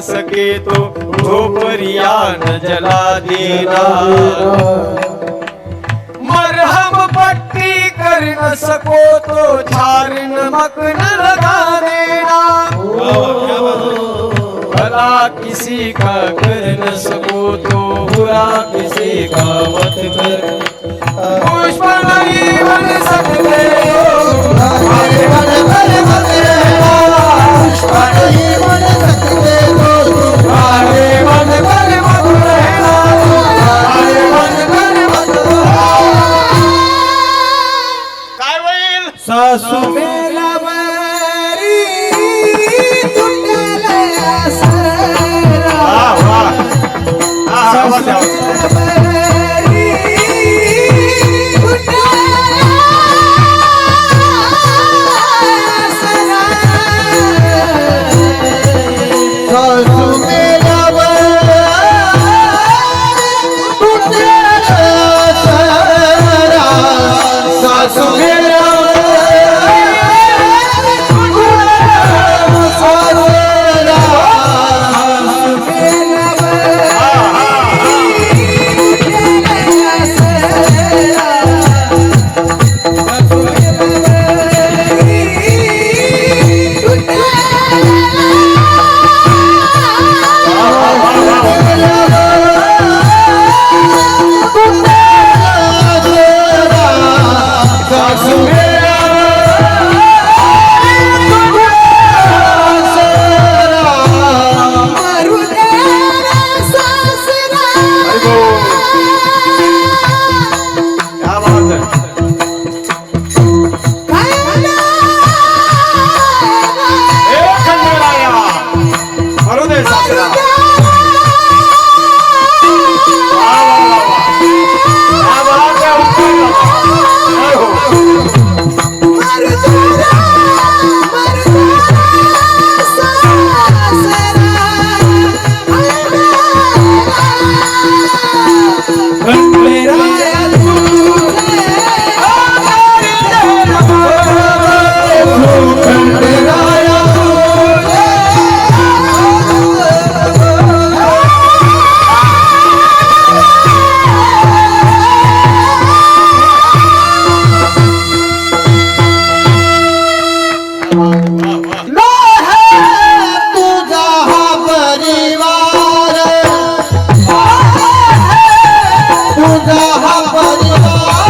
सके तो झोपरिया न जला देना मरहम पट्टी कर न सको तो झार नमक न लगा देना। भला किसी का कर न सको तो बुरा किसी का मत कर। पुष्प नहीं बन सकते। বাবা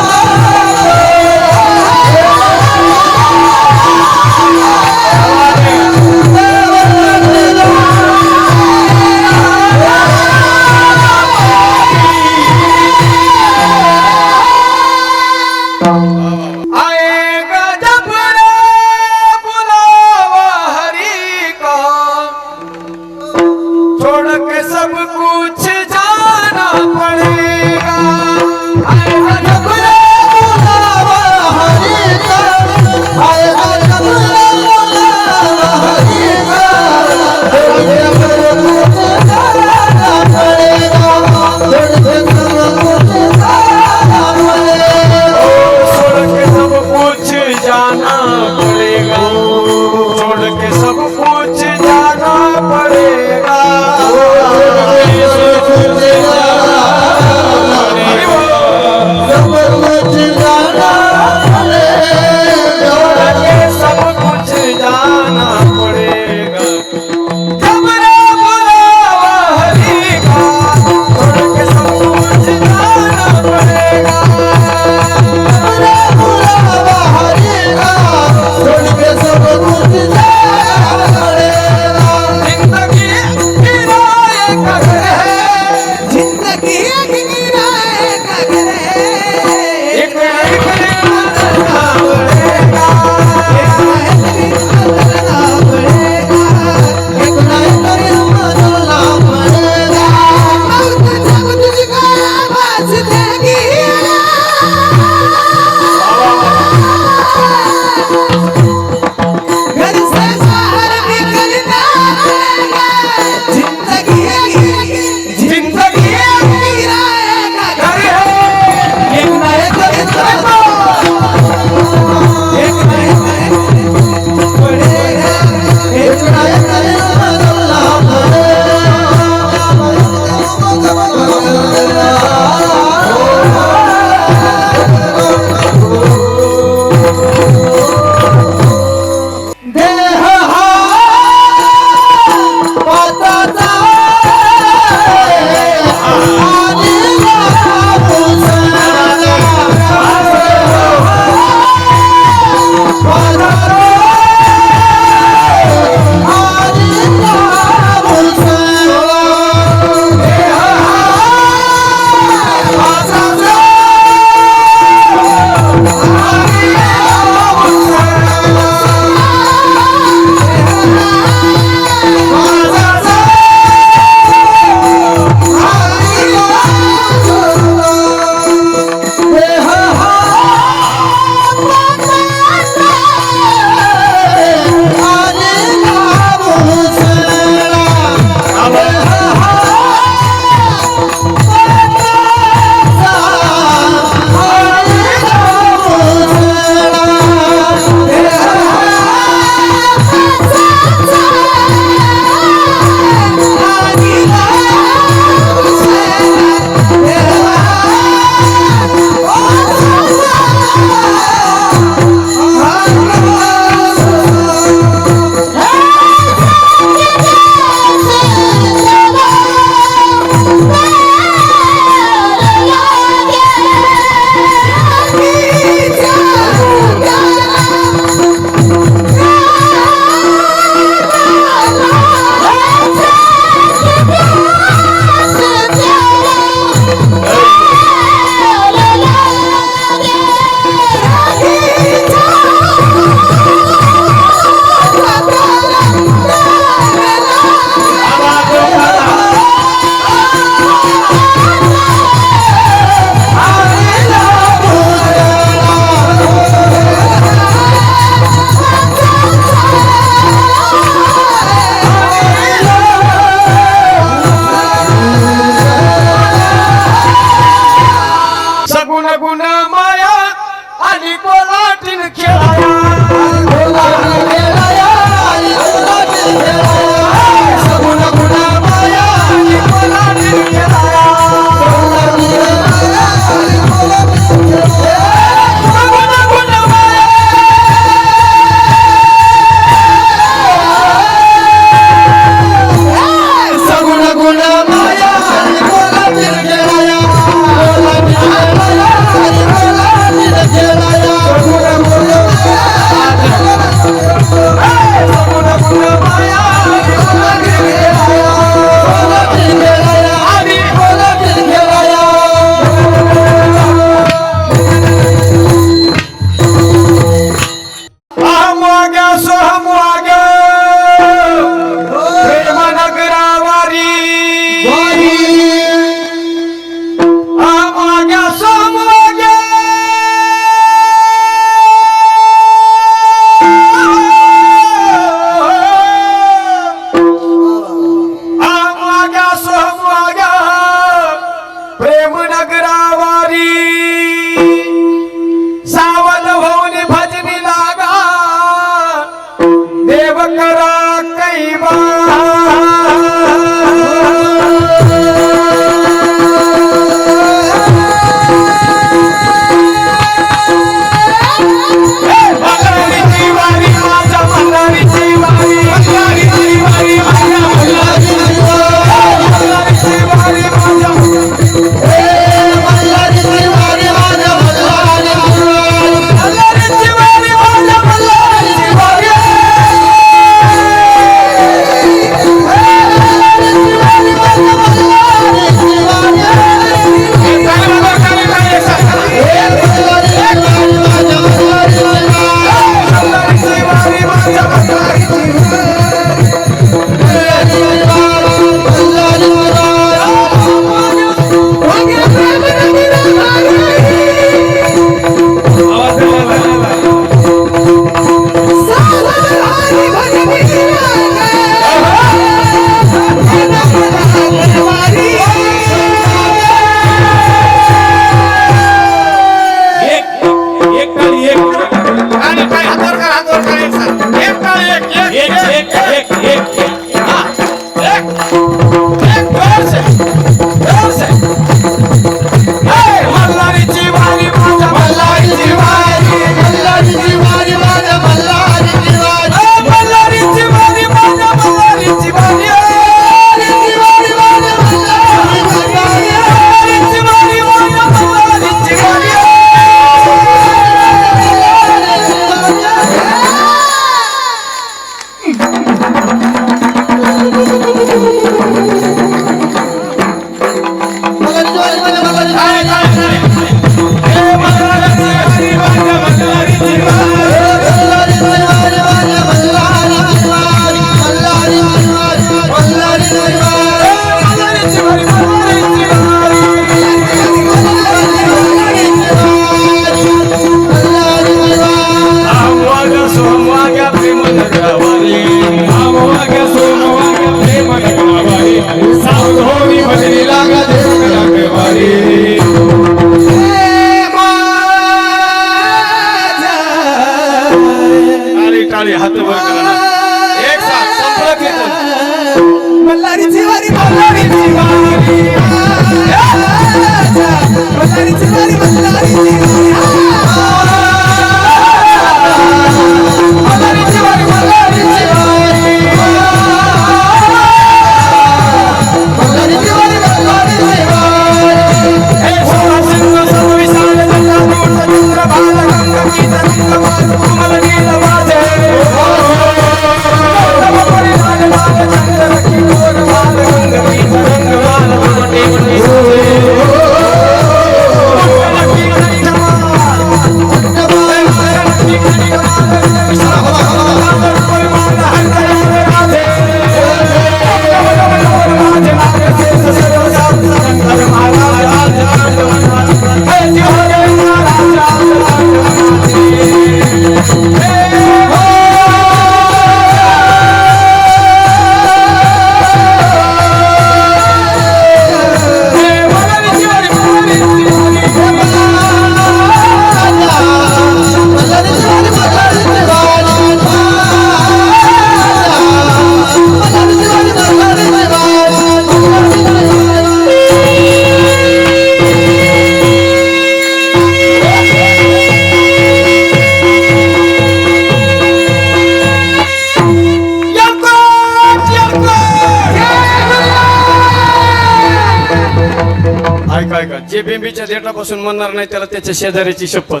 जे बिंबीच्या देठापासून म्हणणार नाही त्याला त्याच्या शेजाऱ्याची शपथ.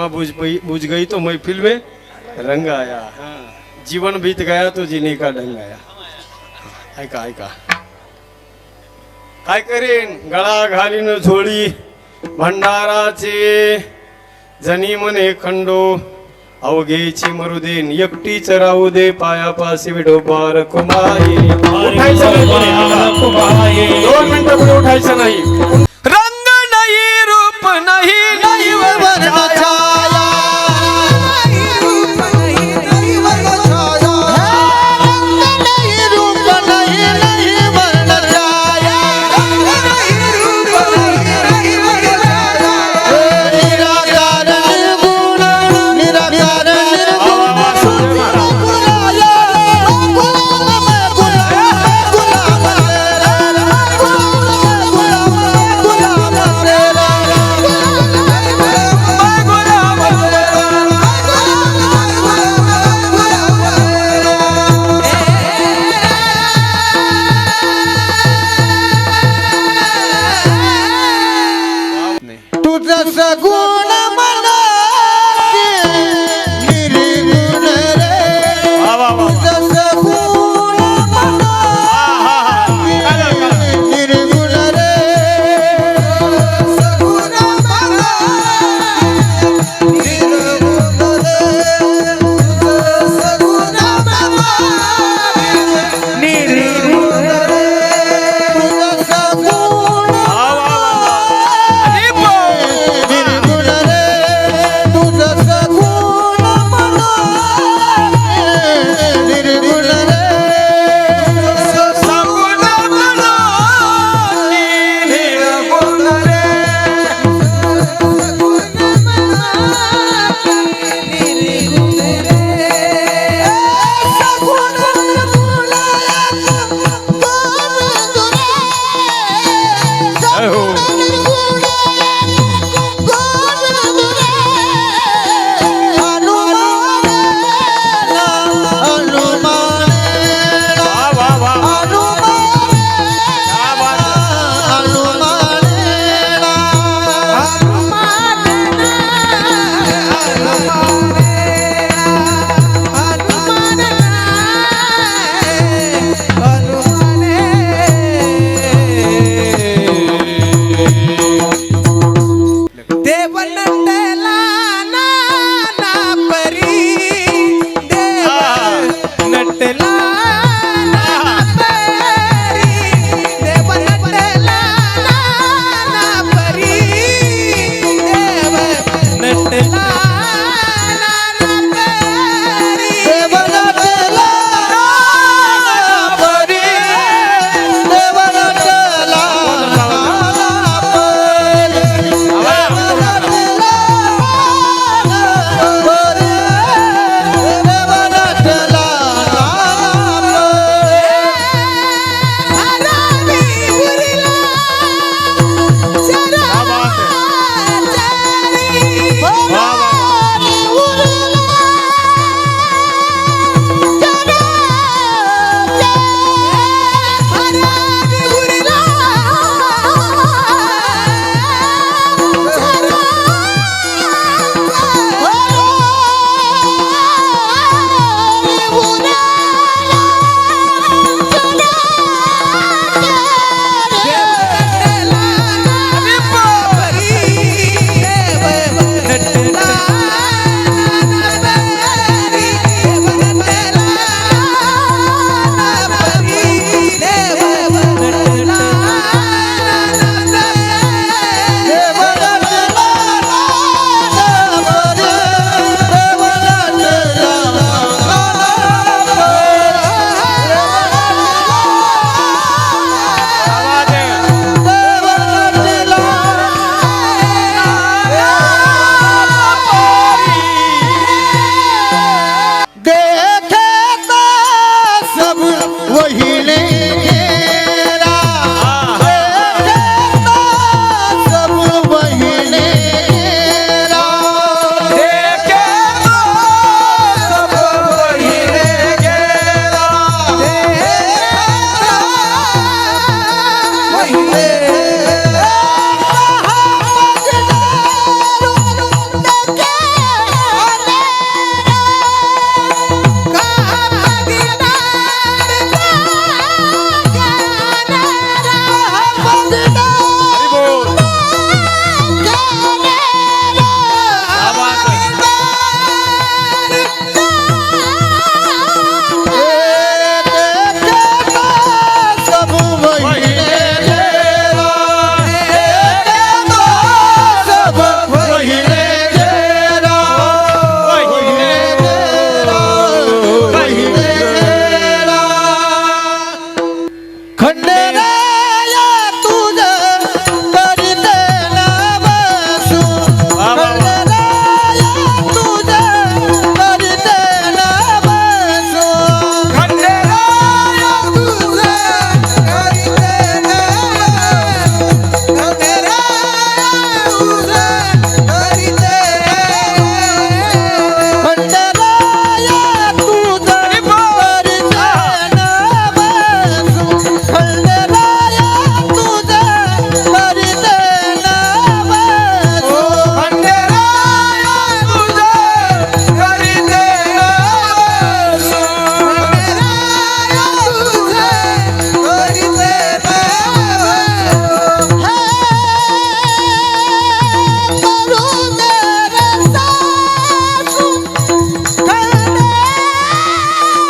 माँ बुझ बुझ गई तो महफिल में रंग आया। हं. जीवन बीत गया तो जीने का ढंग आया। ऐका ऐका काय करेन गळा घालीन झोळी भंडाराचे जनी मने खंडो अवघेची मरुदेन एकटीच राहू दे पायापासी विडोबार कुमाई उठायचं नाही दोन मिनिटं पुढे उठायचं नाही। रंग नाही रूप नाही नाही